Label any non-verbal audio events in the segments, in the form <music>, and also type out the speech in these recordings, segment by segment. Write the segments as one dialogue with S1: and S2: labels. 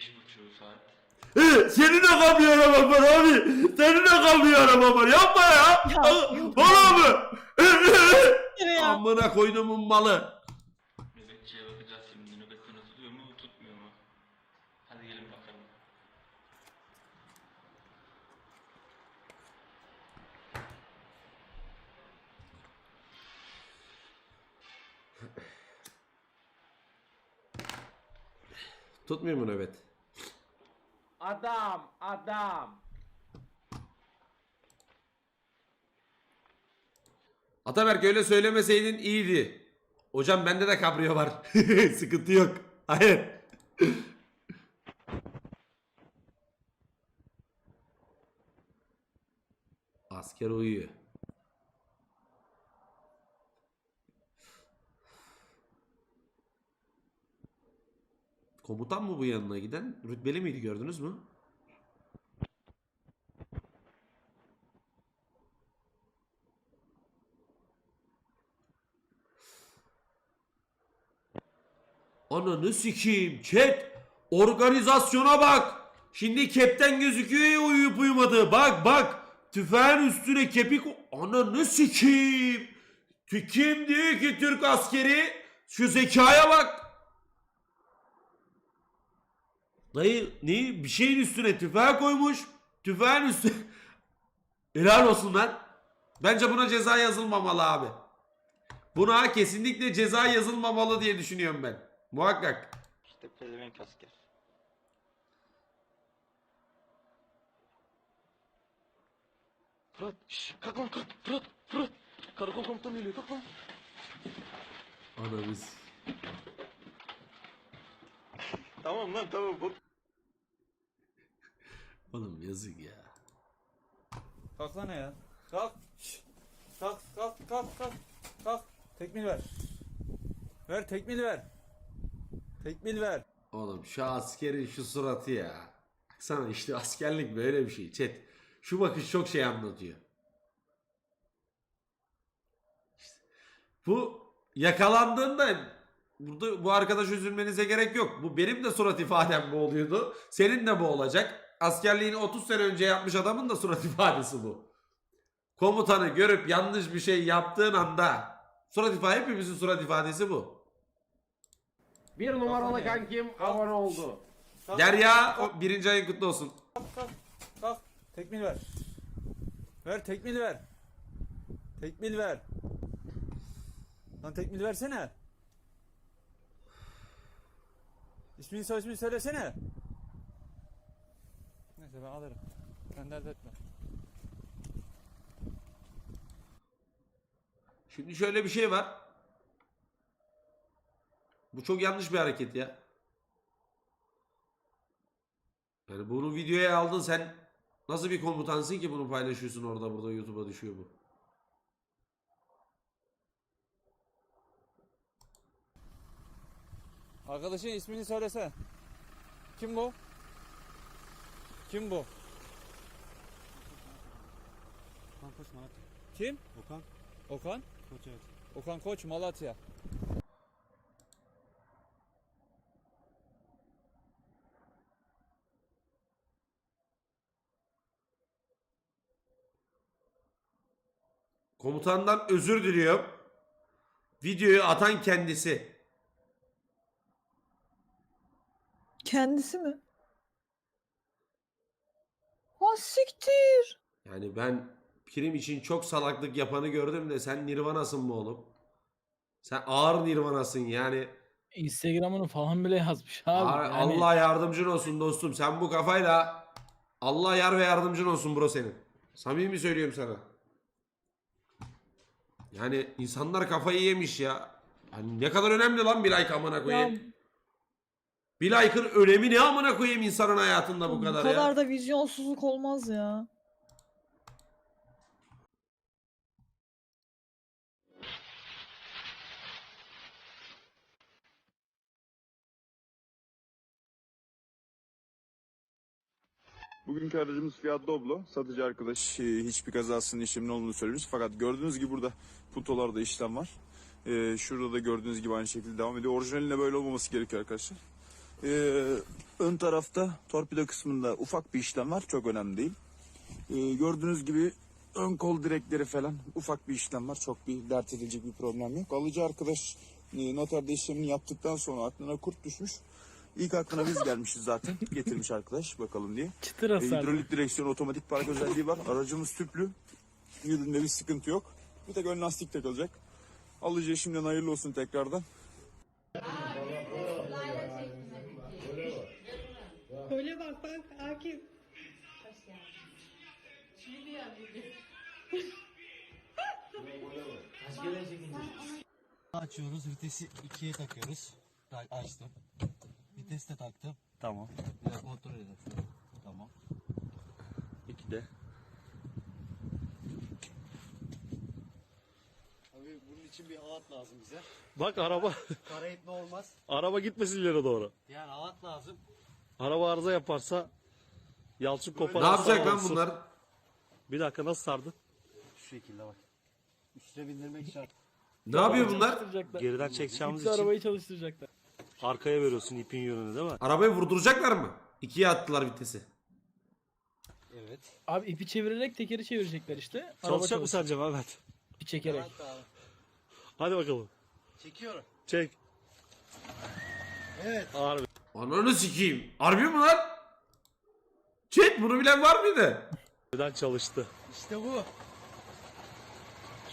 S1: beş buçuğu saat.
S2: He, senin de kamyon araban var abi. Senin de kamyon araban var. Yapma ya. Valla mı?
S3: ya.
S2: Amına koyduğumun malı.
S1: Nöbetçiye bakacağız şimdi. Nöbette tutuluyor mu tutmuyor mu? Hadi gelin bakalım.
S2: Tutmuyor mu nöbet?
S4: Adam, adam.
S2: Ataberk öyle söylemeseydin iyiydi. Hocam bende de kabrio var. <laughs> Sıkıntı yok. Hayır. Asker uyuyor. Komutan mı bu yanına giden? Rütbeli miydi gördünüz mü? Ananı sikeyim chat. Organizasyona bak. Şimdi kepten gözüküyor ya uyuyup uyumadı. Bak bak. Tüfeğin üstüne kepik. Ananı sikeyim. Kim diyor ki Türk askeri? Şu zekaya bak. Dayı ne bir şeyin üstüne tüfeği koymuş. Tüfeğin üstüne. <laughs> Helal olsun lan. Bence buna ceza yazılmamalı abi. Buna kesinlikle ceza yazılmamalı diye düşünüyorum ben. Muhakkak.
S1: İşte pezevenk asker.
S5: Fırat, şşş, kalk lan kalk. Fırat, Fırat. Karakol komutanı geliyor, kalk lan.
S2: Anamız. <laughs>
S5: Tamam lan tamam. Bak.
S2: Oğlum yazık ya.
S6: Kalk lan ya. Kalk. Şşt. Kalk kalk kalk kalk. Kalk. Tekmil ver. Ver tekmil ver. Tekmil ver.
S2: Oğlum şu askerin şu suratı ya. Baksana işte askerlik böyle bir şey. Chat. Şu bakış çok şey anlatıyor. İşte bu yakalandığında burada bu arkadaş üzülmenize gerek yok. Bu benim de surat ifadem bu oluyordu. Senin de bu olacak. Askerliğini 30 sene önce yapmış adamın da surat <laughs> ifadesi bu. Komutanı görüp yanlış bir şey yaptığın anda surat ifade hepimizin surat ifadesi bu.
S4: Bir numaralı
S6: ya.
S4: kankim abone oldu.
S6: Kalk,
S2: Derya o birinci ayın kutlu olsun.
S6: kalk, kalk, kalk. Tekmil ver. Ver tekmil ver. Tekmil ver. Lan tekmil versene. İsmini soy ismini söylesene. Neyse ben alırım. Sen dert etme.
S2: Şimdi şöyle bir şey var. Bu çok yanlış bir hareket ya. Yani bunu videoya aldın sen nasıl bir komutansın ki bunu paylaşıyorsun orada burada YouTube'a düşüyor bu.
S6: Arkadaşın ismini söylese. Kim bu? Kim bu?
S7: Okan Koç Malatya.
S6: Kim?
S7: Okan
S6: Okan?
S7: Koç evet.
S6: Okan Koç Malatya.
S2: Komutandan özür diliyorum. Videoyu atan kendisi.
S3: Kendisi mi? Ha siktir.
S2: Yani ben prim için çok salaklık yapanı gördüm de sen Nirvana'sın mı oğlum? Sen ağır Nirvana'sın yani.
S8: Instagram'ını falan bile yazmış abi.
S2: Ar-
S8: Yani
S2: Allah yardımcın olsun dostum. Sen bu kafayla Allah yar ve yardımcın olsun bro senin. Samimi söylüyorum sana. Yani insanlar kafayı yemiş ya. Hani ne kadar önemli lan bir like amına
S3: Ya
S2: koyayım. Bir like'ın önemi ne amına koyayım insanın hayatında bu
S3: bu
S2: kadar,
S3: kadar
S2: ya.
S3: da vizyonsuzluk olmaz ya.
S9: Bugünkü aracımız Fiat Doblo. Satıcı arkadaş e, hiçbir kazasının işlemin olduğunu söylemiş. Fakat gördüğünüz gibi burada putolarda işlem var. E, şurada da gördüğünüz gibi aynı şekilde devam ediyor. Orijinaline böyle olmaması gerekiyor arkadaşlar. Ee, ön tarafta torpido kısmında ufak bir işlem var. Çok önemli değil. Ee, gördüğünüz gibi ön kol direkleri falan ufak bir işlem var. Çok bir dert edilecek bir problem yok. Alıcı arkadaş e, noterde işlemini yaptıktan sonra aklına kurt düşmüş. İlk aklına biz gelmişiz zaten. <laughs> Getirmiş arkadaş bakalım diye.
S10: Çıtır
S9: E, hidrolik direksiyon otomatik park özelliği var. Aracımız tüplü. Yüründe bir sıkıntı yok. Bir tek ön lastik takılacak. Alıcıya şimdiden hayırlı olsun tekrardan.
S11: Öyle bak bak Akif.
S12: Açıyoruz vitesi ikiye takıyoruz. Ta- Açtım. Vites de taktım.
S5: Tamam.
S12: Bir de kontrol edelim. Tamam.
S5: İki de.
S12: Abi bunun için bir halat lazım bize.
S5: Bak araba.
S12: Para etme olmaz.
S5: araba gitmesin ileri doğru.
S12: Yani halat lazım.
S5: Araba arıza yaparsa yalçın kopar.
S2: Ne yapacak lan bunlar?
S5: Bir dakika nasıl sardın?
S12: Şu şekilde bak. Üstüne bindirmek şart.
S2: Ne yapıyor bunlar?
S5: Geriden çekeceğimiz için
S10: arabayı çalıştıracaklar.
S5: Arkaya veriyorsun ipin yönünü değil mi?
S2: Arabayı vurduracaklar mı? İkiye attılar vitesi.
S12: Evet.
S10: Abi ipi çevirerek tekeri çevirecekler işte. Araba
S5: Çalışacak mı sence Mehmet?
S10: İpi çekerek.
S12: Abi.
S5: Hadi bakalım.
S12: Çekiyorum.
S5: Çek.
S12: Evet.
S5: Harbi.
S2: Ananı sikeyim. Harbi mi lan? Chat bunu bilen var mıydı?
S5: Birden çalıştı.
S12: İşte bu.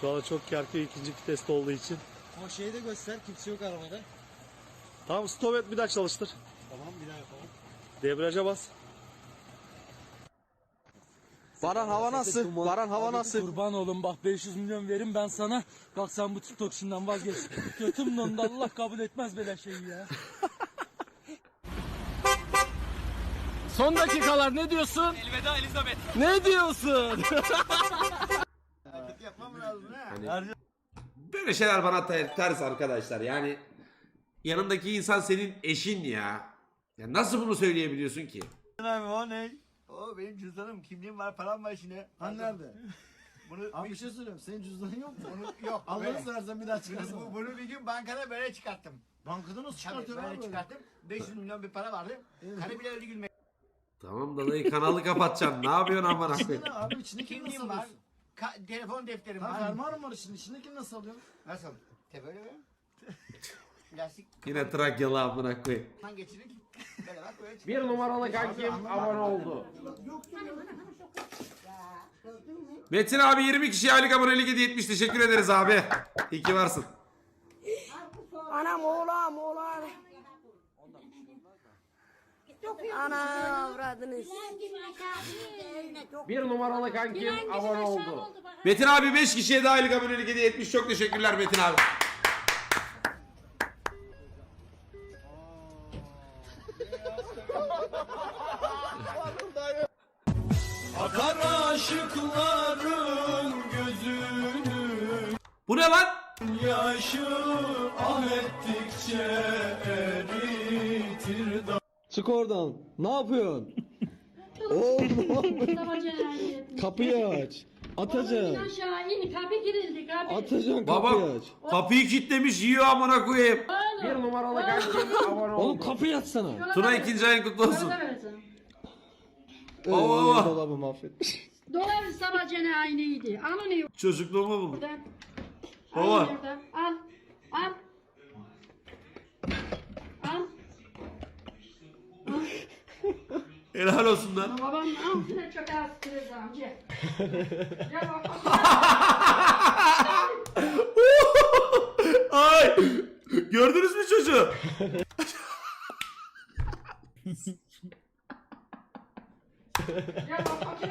S5: Şu anda çok kerkiyor ikinci viteste olduğu için.
S12: O şeyi de göster. Kimse yok arabada.
S5: Tamam stop et bir daha çalıştır.
S12: Tamam bir daha yapalım.
S5: Debriyaja bas.
S13: Baran hava nasıl? Baran hava nasıl?
S10: Kurban oğlum bak 500 milyon verin ben sana. Bak sen bu TikTok işinden vazgeç. <laughs> Götüm dondu Allah kabul etmez böyle şeyi ya. Son dakikalar ne diyorsun? Elveda Elizabeth. Ne diyorsun?
S2: Böyle şeyler bana ter- ters arkadaşlar. Yani yanındaki insan senin eşin ya. Ya nasıl bunu söyleyebiliyorsun ki?
S14: Abi o ne? O benim cüzdanım, kimliğim var, param var içinde.
S15: Hani nerede? <laughs>
S14: Bunu
S15: Abi bir şey söyleyeyim. Senin cüzdanın yok mu?
S14: bunu yok.
S15: Allah'ını
S14: böyle-
S15: seversen bir daha çıkarsın.
S14: bu- bunu bir gün bankada böyle çıkarttım.
S15: Bankada nasıl
S14: Tabii
S15: çıkartıyorsun
S14: böyle
S15: abi?
S14: çıkarttım. 500 milyon bir para vardı. Karı bile öyle gülmeye.
S2: Tamam da dayı kanalı kapatacaksın. Ne yapıyorsun amına koyayım?
S15: İçinde abi içindekini nasıl
S14: Kimliğim var.
S15: alıyorsun?
S14: Ka- telefon defterim var.
S15: fermuarım var içinde. İçindekini nasıl alıyorsun?
S14: Nasıl? Te böyle mi? <laughs> Lastik
S2: Yine Trakyalı amına koyayım.
S14: böyle çıktı.
S4: Bir numaralı kankim abone oldu.
S2: Metin abi 20 kişiye aylık abonelik hediye etmiş. Teşekkür ederiz abi. İyi ki varsın.
S16: Anam oğlan oğlan. Ana avradınız.
S4: Bir numaralı kankim abone oldu.
S2: Metin abi 5 kişiye de aylık abonelik hediye etmiş. Çok teşekkürler Metin abi.
S15: Çık oradan. Ne yapıyorsun? Oğlum kapıyı aç. Atacaksın.
S16: Aşağı in kapı girildi kapı.
S15: Atacaksın
S2: Baba
S15: kapıyı aç.
S2: kapıyı kilitlemiş yiyor amına koyayım.
S4: Bir numaralı kankim abone
S15: Oğlum
S4: oldu.
S15: kapıyı açsana.
S2: Tuna ikinci ayın kutlu olsun.
S15: Ee,
S2: Baba.
S15: dolabı mahvetmiş.
S16: Dolar sabahcene aynıydı. Alın
S2: Çocukluğumu buldum.
S16: buradan.
S2: Baba.
S16: Al. Al.
S2: Helal olsun lan.
S16: Babam altına çok az kırız amca. Gel bakalım. <laughs>
S2: Ay! Gördünüz mü çocuğu?
S16: Gel bakalım.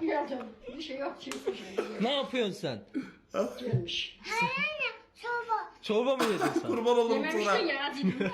S16: Gel canım. Bir şey yok. Yok.
S15: Ne yapıyorsun sen?
S16: Gelmiş.
S15: Çorba mı yedin sen?
S2: Kurban olurum
S16: Dememiştin
S2: Tuna.
S16: ya azim.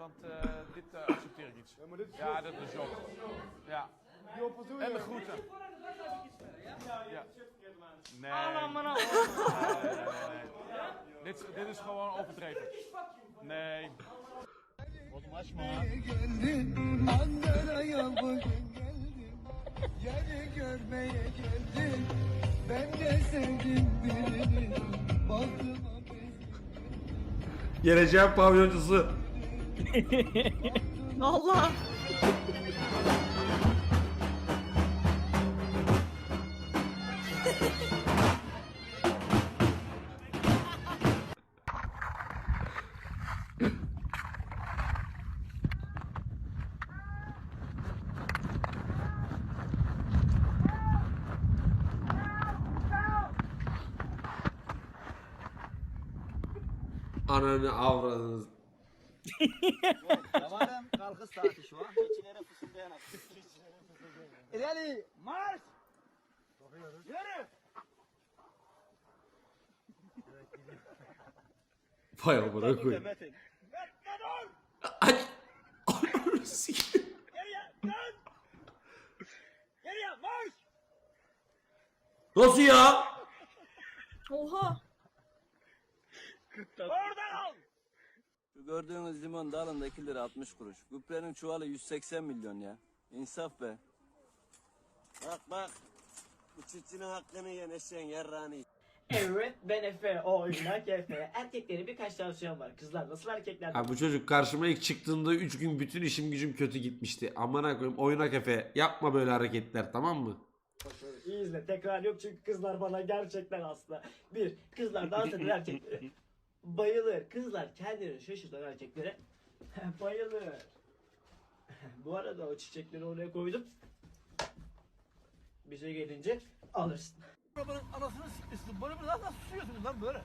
S13: Want uh, dit uh, accepteer ik iets. Ja, dat is ook. Ja. En de groeten. Ja. Nee. Nee, nee, nee, nee. Dit, is- dit is gewoon overdreven. Nee.
S12: Oğlum açma.
S14: Ankara'ya bugün geldim. Yeri görmeye geldim. Ben de sevdim birini. Baktıma
S2: Geleceğin pavyoncusu.
S3: Allah.
S2: Ananı avradınız.
S17: Zamanın <laughs> kalkış saati şu an. Keçilere fısıldayan atıyor. İleri marş! Yürü!
S2: Vay amına koyayım.
S17: Metin.
S2: Ay. Ananı sikeyim.
S17: Geriye dön! Geriye marş!
S2: Nasıl ya?
S3: Oha.
S17: Orada kal!
S5: Şu gördüğünüz limon dalında 2 lira 60 kuruş. Gübrenin çuvalı 180 milyon ya. İnsaf be. Bak bak. Bu çiftçinin hakkını yiyen eşeğin yarrağını
S17: Evet ben Efe. O oynak Efe. Erkeklerin birkaç tavsiyem var. Kızlar nasıl erkekler?
S2: Ha bu çocuk karşıma ilk çıktığında 3 gün bütün işim gücüm kötü gitmişti. Amına koyayım oynak efe. Yapma böyle hareketler tamam mı?
S17: İyi izle. Tekrar yok çünkü kızlar bana gerçekten hasta. Bir, kızlar dans eden erkeklere bayılır. Kızlar kendini şaşırtan erkeklere <laughs> bayılır. <laughs> Bu arada o çiçekleri oraya koydum. Bize gelince alırsın.
S8: Arabanın anasını sikmişsin. Böyle bir nasıl sürüyorsunuz lan böyle?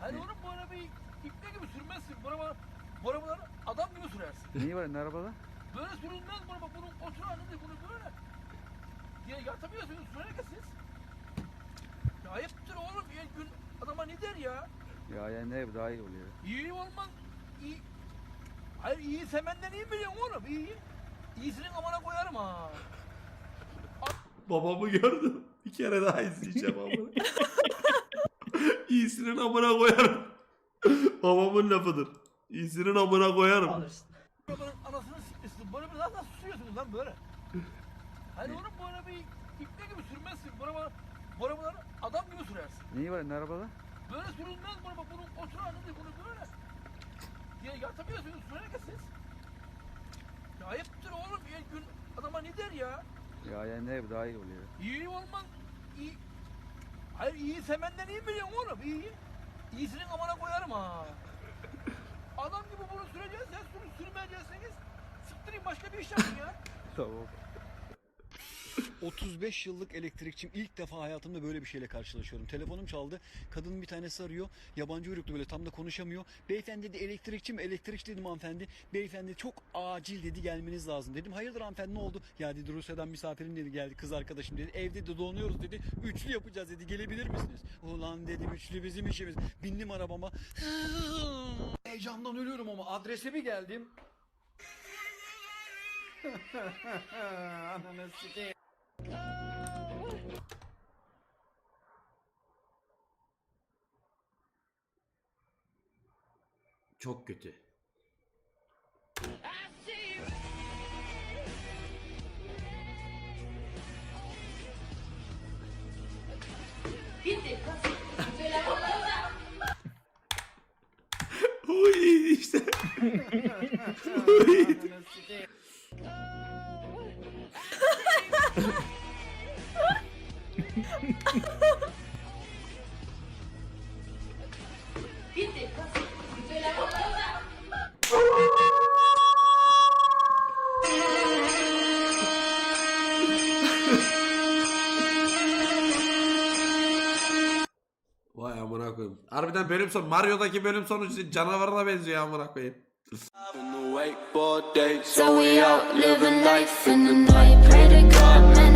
S8: Hani oğlum bu arabayı ipne gibi sürmezsin. Bu araba, bu arabaları adam gibi sürersin.
S4: Neyi var ne arabada?
S8: Böyle sürülmez bu araba. Bunun otur halinde bunu böyle. Ya yatamıyorsunuz sürerken siz. Ya ayıptır oğlum. Bir gün adama ne der ya?
S4: Ya yani ne daha iyi oluyor.
S8: İyi olmaz. İyi. Hayır iyi semenden iyi biliyorsun oğlum. İyi. İyisinin amına koyarım ha.
S2: Babamı gördüm. Bir kere daha izleyeceğim amına. <laughs> İyisinin amına koyarım. Babamın lafıdır. İyisinin amına koyarım.
S17: Alırsın.
S8: Arabanın anasını sikmişsin. Böyle bir nasıl sürüyorsunuz lan böyle? Hani oğlum bu arabayı ipne gibi sürmezsin. Bu arabaları adam gibi sürersin.
S4: Neyi var ne arabada?
S8: Böyle sürülmez bu araba. Bunun otur halinde bunu böyle. Ya yatamıyorsunuz sürerken siz. Ya ayıptır oğlum. Bir gün adama ne der ya?
S4: Ya yani ne daha iyi oluyor.
S8: İyi olmaz. İyi. Hayır iyi semenden iyi biliyorsun oğlum. İyi. İyisinin amına koyarım ha. Adam gibi bunu süreceğiz. Sen sürü sürmeyecekseniz siktirin başka bir iş yapın ya. <laughs>
S4: Tamam.
S7: 35 yıllık elektrikçim ilk defa hayatımda böyle bir şeyle karşılaşıyorum. Telefonum çaldı. Kadının bir tanesi arıyor. Yabancı uyruklu böyle tam da konuşamıyor. Beyefendi dedi elektrikçi mi? Elektrikçi dedim hanımefendi. Beyefendi çok acil dedi gelmeniz lazım dedim. Hayırdır hanımefendi ne oldu? Ya dedi Rusya'dan misafirim dedi geldi kız arkadaşım dedi. Evde de donuyoruz dedi. Üçlü yapacağız dedi. Gelebilir misiniz? Ulan dedim üçlü bizim işimiz. Bindim arabama. <laughs> Heyecandan ölüyorum ama adrese bir geldim. <laughs> Ananı sikeyim.
S2: Çok kötü. Harbiden bölüm sonu Mario'daki bölüm sonu canavarına benziyor amına koyayım.
S16: So we out living life in the night. Pray to God, man.